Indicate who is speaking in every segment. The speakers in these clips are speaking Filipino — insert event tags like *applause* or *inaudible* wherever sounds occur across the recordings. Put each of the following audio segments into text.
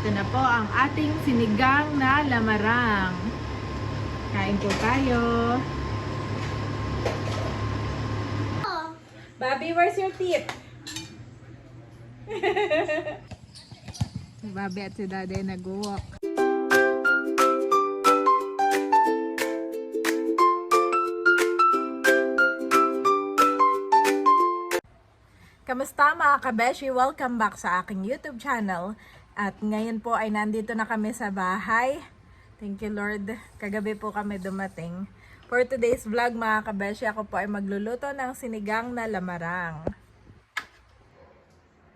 Speaker 1: Ito na po ang ating sinigang na lamarang. Kain po tayo. Bobby, where's your tip? si *laughs* Bobby at si Daddy nag-walk. Kamusta mga kabeshi? Welcome back sa aking YouTube channel. At ngayon po ay nandito na kami sa bahay. Thank you Lord. Kagabi po kami dumating. For today's vlog mga kabeshi, ako po ay magluluto ng sinigang na lamarang.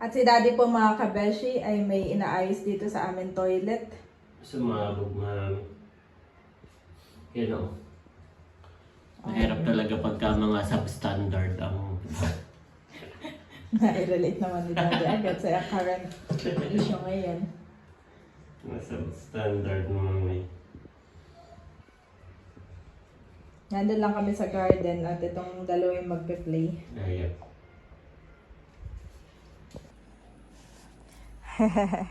Speaker 1: At si daddy po mga kabeshi ay may inaayos dito sa amin toilet.
Speaker 2: Sumabog mami. Yan o. Mahirap talaga pagka mga substandard ang...
Speaker 1: Na-relate naman ni daddy agad sa current issue ngayon.
Speaker 2: mga substandard mami.
Speaker 1: Nandun lang kami sa garden at itong dalawa yung magpe-play.
Speaker 2: Ayap. *laughs*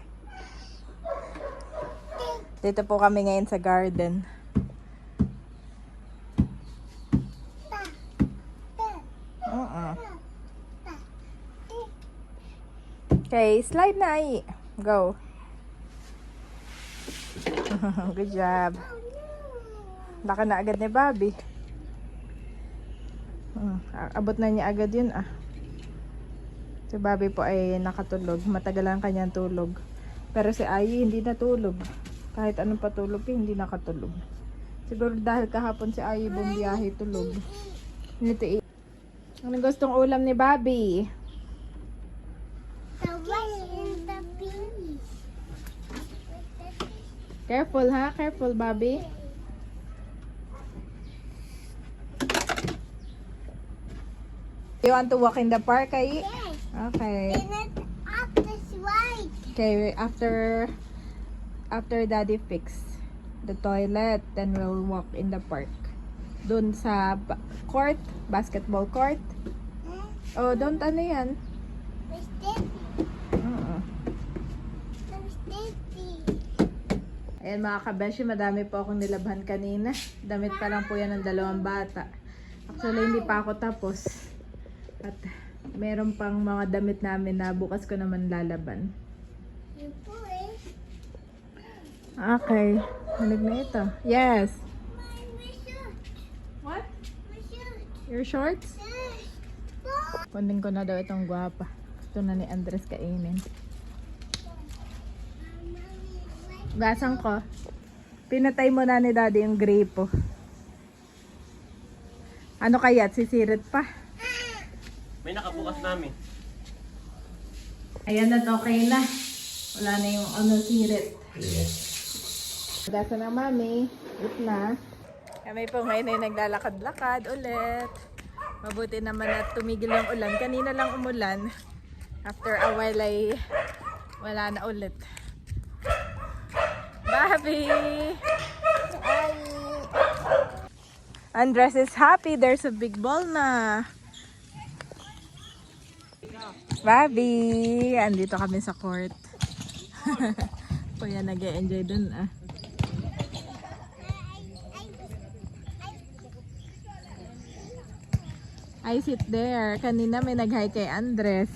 Speaker 1: Dito po kami ngayon sa garden. Oo. Okay, slide na ay. Go. *laughs* Good job. Baka na agad ni Bobby. Hmm, abot na niya agad yun ah. Si Bobby po ay nakatulog. Matagal ang kanyang tulog. Pero si Ayi hindi natulog. Kahit anong patulog hindi nakatulog. Siguro dahil kahapon si Ayi bumiyahe tulog. Nito Ano gustong ulam ni Bobby?
Speaker 3: The white and the pink.
Speaker 1: Careful ha, careful Bobby. You want to walk in the park, Ayi?
Speaker 3: Yes.
Speaker 1: Okay.
Speaker 3: And this white.
Speaker 1: Okay, after after daddy fix the toilet, then we'll walk in the park. Doon sa court, basketball court. Oh, don't ano yan.
Speaker 3: Where's Daddy?
Speaker 1: Oo.
Speaker 3: Where's Daddy?
Speaker 1: Ayan mga kabeshi, madami po akong nilabhan kanina. Damit pa lang po yan ng dalawang bata. Actually, hindi pa ako tapos. At meron pang mga damit namin na bukas ko naman lalaban. Okay. Halig na ito. Yes. What? Your shorts? Kundin ko na daw itong gwapa. Ito na ni Andres kainin. Gasang ko. Pinatay mo na ni daddy yung grape. Ano kaya? Sisirit pa.
Speaker 2: May nakabukas namin.
Speaker 1: Ayan na, okay na. Wala na yung ano sirit.
Speaker 2: Yes.
Speaker 1: Gasa na mami. Eat na. Kami po ngayon ay naglalakad-lakad ulit. Mabuti naman at tumigil yung ulan. Kanina lang umulan. After a while ay wala na ulit. Hi! Andres is happy. There's a big ball na. Bobby! Andito kami sa court. *laughs* Kuya nag enjoy dun ah. I sit there. Kanina may nag-hi kay Andres.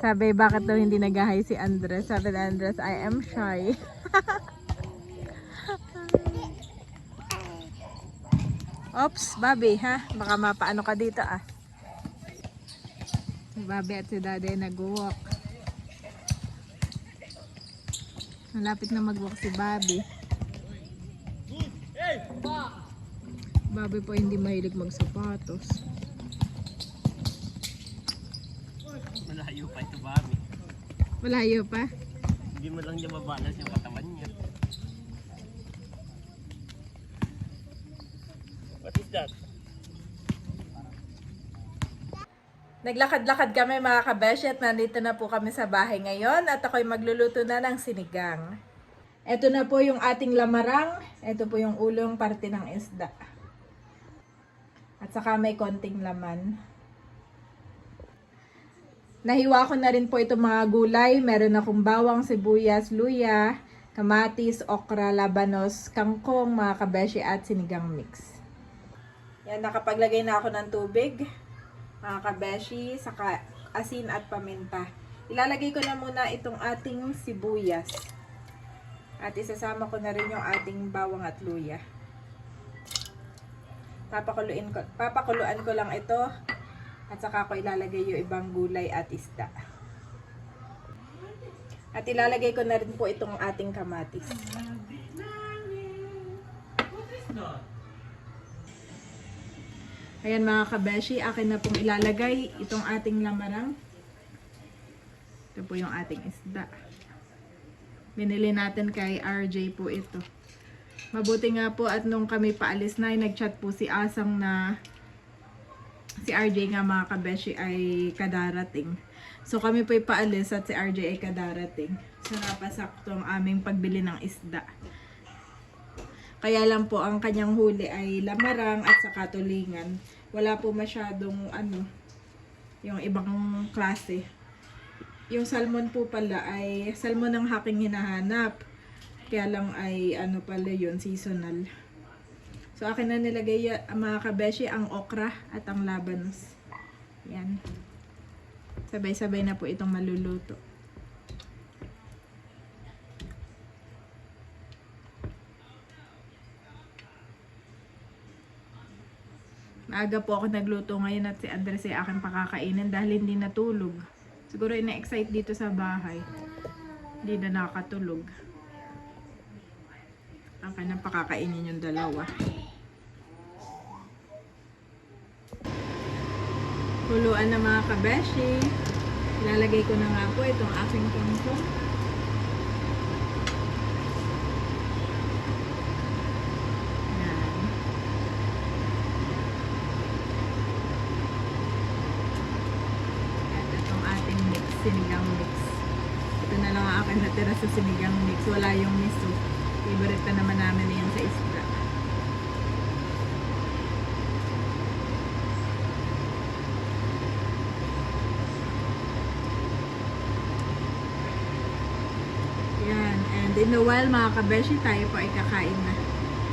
Speaker 1: Sabi, bakit daw hindi nag-hi si Andres? Sabi ni Andres, I am shy. *laughs* Oops, Bobby, ha? Baka mapaano ka dito, ah. Si Bobby at si Daddy nag-walk. Malapit na mag-walk si Bobby. Bobby po hindi mahilig magsapatos.
Speaker 2: Malayo pa ito mami.
Speaker 1: Malayo pa.
Speaker 2: Hindi mo lang niya mabalas yung katawan niya. Is that?
Speaker 1: Naglakad-lakad kami mga kabeshi at nandito na po kami sa bahay ngayon at ako'y magluluto na ng sinigang. Ito na po yung ating lamarang. Ito po yung ulong parte ng isda. At saka may konting laman. Nahiwa ko na rin po itong mga gulay. Meron akong bawang, sibuyas, luya, kamatis, okra, labanos, kangkong, mga kabeshi at sinigang mix. Yan, nakapaglagay na ako ng tubig. Mga kabeshi, saka asin at paminta. Ilalagay ko na muna itong ating sibuyas. At isasama ko na rin yung ating bawang at luya. Papakuluin ko, papakuluan ko lang ito at saka ko ilalagay yung ibang gulay at isda. At ilalagay ko na rin po itong ating kamatis. Ayan mga kabeshi, akin na pong ilalagay itong ating lamarang. Ito po yung ating isda. Binili natin kay RJ po ito. Mabuti nga po at nung kami paalis na, nagchat po si Asang na si RJ nga mga kabeshi ay kadarating. So kami po paalis at si RJ ay kadarating. So napasakto ang aming pagbili ng isda. Kaya lang po ang kanyang huli ay lamarang at saka tulingan. Wala po masyadong ano, yung ibang klase. Yung salmon po pala ay salmon ng haking hinahanap. Kaya lang ay ano pala yun, seasonal. So akin na nilagay ang mga kabeshi ang okra at ang labanos. Yan. Sabay-sabay na po itong maluluto. Maaga po ako nagluto ngayon at si Andres ay aking pakakainin dahil hindi natulog. Siguro ina-excite dito sa bahay. Hindi na nakatulog. Ang kanyang pakakainin yung dalawa. Kuluan na mga kabeshi. Ilalagay ko na nga po itong aking kangkong. Yan. At itong ating mix, sinigang mix. Ito na lang ang akin natira sa sinigang mix. Wala yung miso. Favorite pa naman namin yung sa isda. Yan. And in a while, mga kabeshi, tayo po ay kakain na.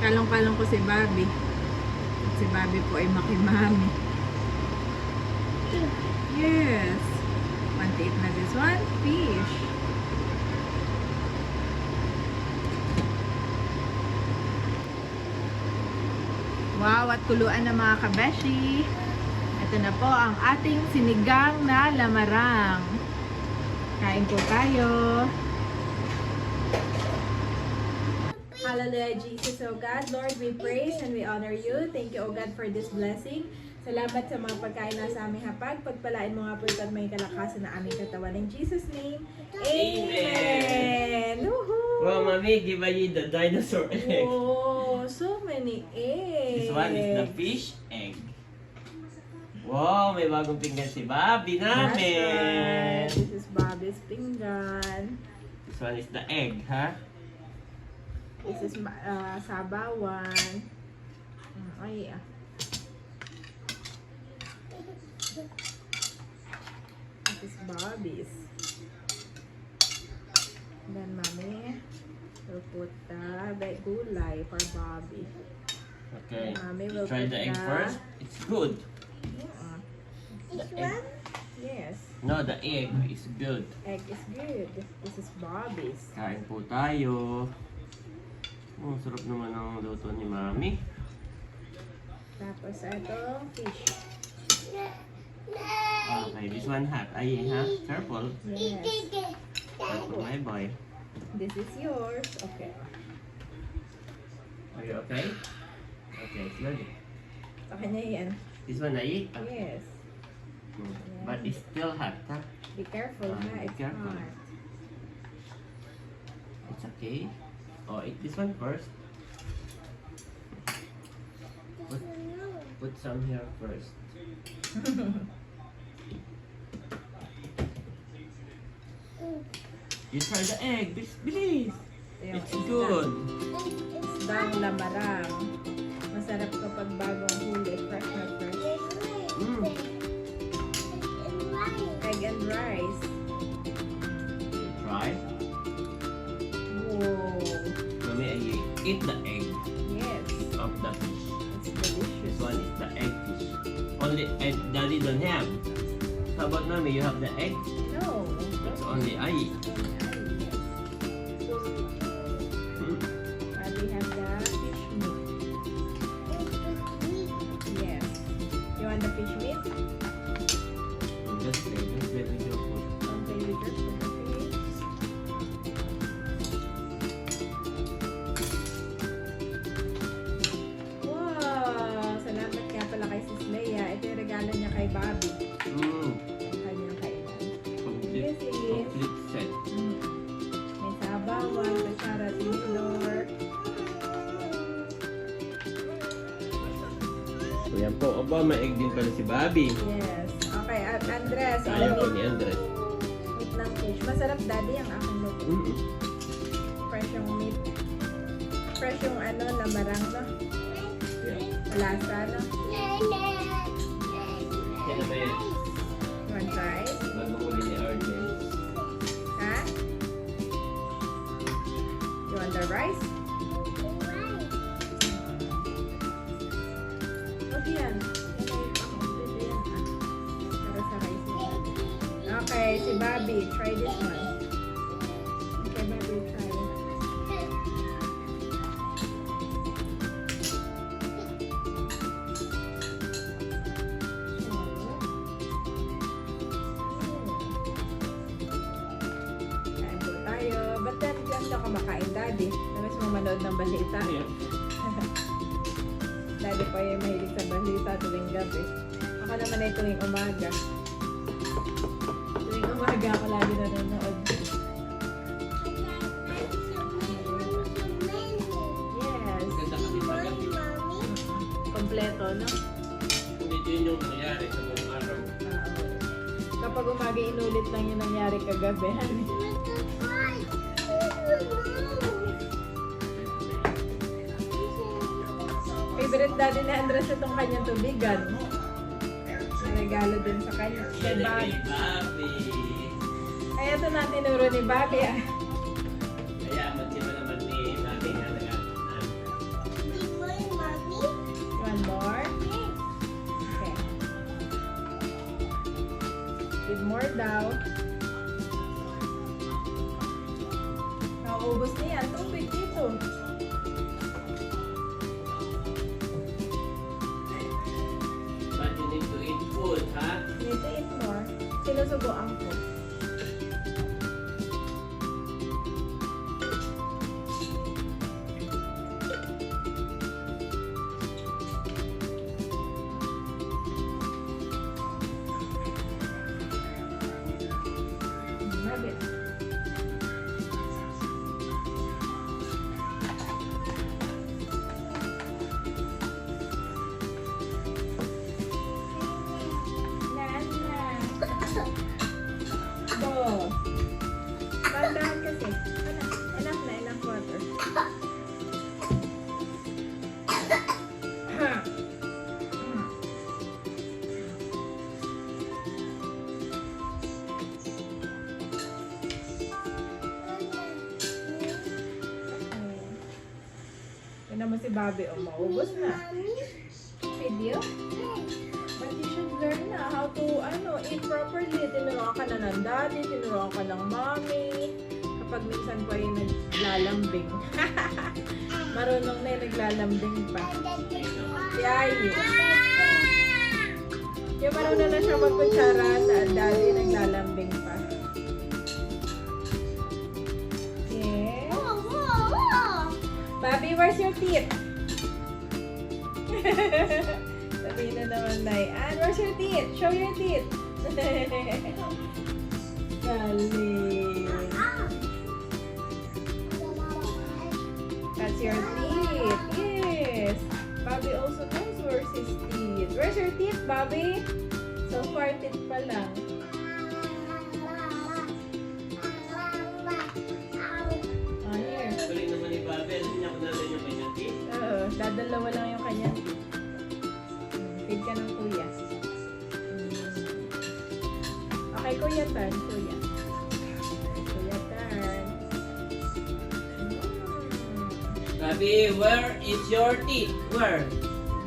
Speaker 1: Kalong-kalong ko si Bobby. At si Bobby po ay makimami. Yes. Want to eat na this one? Fish. Wow, at kuluan na mga kabeshi. Ito na po ang ating sinigang na lamarang. Kain po tayo. Hallelujah, Jesus, O God. Lord, we praise and we honor you. Thank you, O God, for this blessing. Salamat sa mga pagkain na sa aming hapag. Pagpalain mo nga po ito at may kalakasan na aming katawan. In Jesus' name, Amen! Woohoo!
Speaker 2: Wow, mommy, give me the dinosaur egg.
Speaker 1: Oh, so many eggs.
Speaker 2: This one is the fish egg. Wow, may bagong pinggan si Bobby namin.
Speaker 1: right. This is Bobby's pinggan.
Speaker 2: This one is the egg, ha?
Speaker 1: This is uh, sabawan. Ay, ah. This is Bobby's. Then, mommy will put the gulay for Bobby.
Speaker 2: Okay.
Speaker 1: Mommy will
Speaker 2: Try
Speaker 1: put
Speaker 2: the egg
Speaker 1: the-
Speaker 2: first. It's good.
Speaker 1: Yeah.
Speaker 2: The
Speaker 3: This
Speaker 2: egg.
Speaker 3: one?
Speaker 1: Yes.
Speaker 2: No, the egg is good.
Speaker 1: Egg is good. This is Bobby's.
Speaker 2: Kain po tayo. Oh, sarap naman ang luto ni Mami.
Speaker 1: Tapos, ito, fish.
Speaker 2: Okay, this one hot. Ay, ha? Careful.
Speaker 1: Yes.
Speaker 2: Careful, my boy.
Speaker 1: This is yours. Okay.
Speaker 2: Are you okay? Okay, it's good.
Speaker 1: Okay na yan.
Speaker 2: This one I eat.
Speaker 1: Yes.
Speaker 2: Mm. But it's still hot, ha?
Speaker 1: Be careful,
Speaker 2: Ah,
Speaker 1: ha?
Speaker 2: be
Speaker 1: It's
Speaker 2: careful.
Speaker 1: hot.
Speaker 2: It's okay. Oh, eat this one first. Put, put some here first. You try the egg. Bilis.
Speaker 1: Ito yung
Speaker 2: It's
Speaker 1: isda.
Speaker 2: good.
Speaker 1: Isdang lamarang. Masarap kapag bagong huli. Fresh na fresh.
Speaker 2: Mm.
Speaker 1: Egg and and rice.
Speaker 2: Try.
Speaker 1: Whoa.
Speaker 2: Mommy, I eat the egg How about mommy? You have the egg?
Speaker 1: No.
Speaker 2: It's only I eat. Aba, may egg din pala si Bobby.
Speaker 1: Yes. Okay, at Andres,
Speaker 2: Ayaw
Speaker 1: meat,
Speaker 2: ni Andres.
Speaker 1: meat ng fish. Masarap daddy ang aking luto.
Speaker 2: Mm.
Speaker 1: Fresh yung meat. Fresh yung ano, lamarang no?
Speaker 2: Yeah.
Speaker 1: Lasa no?
Speaker 2: Yan
Speaker 1: Daw kumakain, Daddy? Namiss mo manood ng balita?
Speaker 2: Ayan. *laughs*
Speaker 1: Daddy pa yung mahilig sa balita tuwing gabi. Ako naman ay tuwing umaga. Tuwing umaga ako lagi nanonood. Yes. Kompleto, no?
Speaker 2: Hindi yun yung nangyari sa buong araw.
Speaker 1: Ah. Kapag umaga inulit lang yung nangyari kagabi. *laughs* Favorite daddy ni Andres itong kanyang tubigan. Regalo din sa kanya. Kay Bobby. Ay, ito na tinuro ni Bobby. Ah.
Speaker 2: Kaya, matima naman ni Bobby
Speaker 1: One more. Okay. Give more daw. Nauubos na yan. Tubig dito.
Speaker 2: But you need to eat food, ha?
Speaker 1: Need to eat more. Sinusubuan ko. Love Bobby. O, maubos na. Video? But you should learn na how to ano, eat properly. Tinuruan ka na ng daddy, tinuruan ka ng mommy. Kapag minsan pa yung naglalambing. *laughs* Marunong na yung naglalambing pa. Si Ayi. Yung marunong na siya magkutsara sa daddy, naglalambing pa. Yeah. Bobby, where's your teeth? *laughs* Sabihin na naman, Nay. Ann, where's your teeth? Show your teeth. *laughs* Galing. That's your teeth. Yes. Bobby also knows where's his teeth. Where's your teeth, Bobby? So far, teeth pa lang. Ah, here.
Speaker 2: Tuloy naman ni Bobby. Alam niya kung natin yung kanyang teeth.
Speaker 1: Oo, dadalawa lang Sabi, where is your teeth? Where?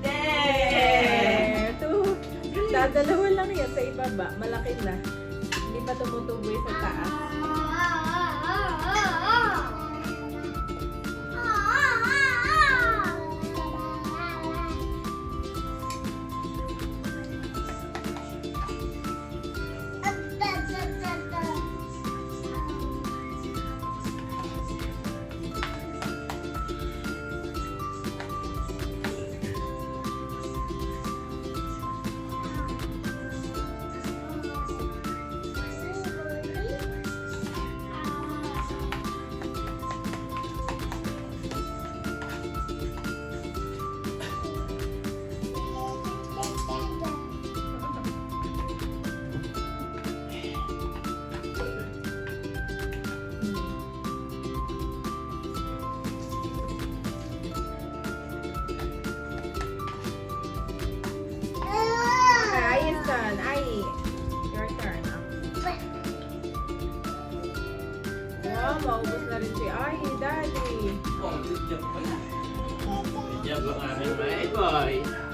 Speaker 3: Eh, Ito. Dadalawa lang yan sa ibaba. Malaki na. Hindi pa tumutubo yung sa taas. Maubos na rin si Ai. Daddy.
Speaker 1: Oh, good job pala. Good job my boy.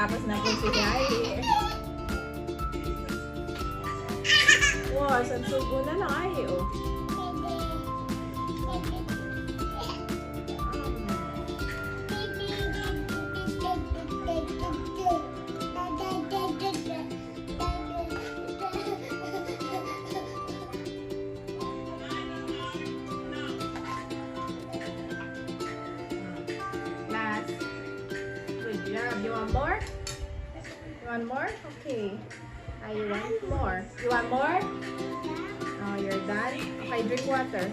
Speaker 1: Nakatapos na po si Jai. *laughs* Wow, isang sugo na lang ay, oh. You want more? Oh, you're done? Okay, drink water.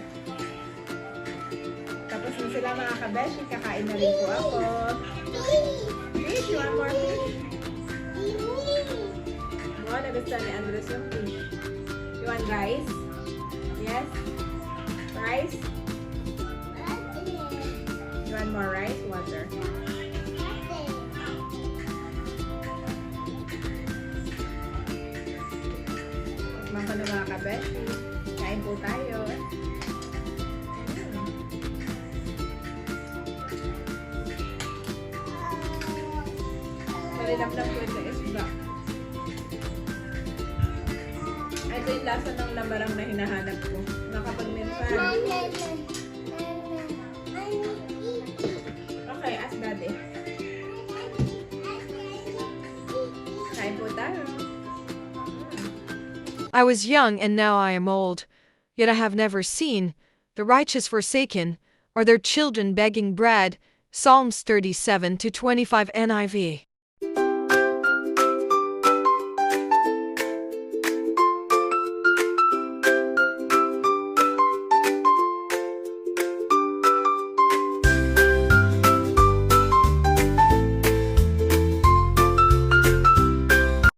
Speaker 1: Tapos na sila mga kabeshi. Kakain na rin po ako. Fish, you want more fish? Wow, nagustuhan ni Andres yung fish. You want rice? Yes? Rice? You want more rice? Water. Kabeshi. Kain po tayo. Malinap lang po ito isda. Ito yung lasa ng lamarang na hinahanap ko. Na kapag minsan,
Speaker 4: I was young and now I am old, yet I have never seen the righteous forsaken, or their children begging bread. Psalms 37 to 25 NIV.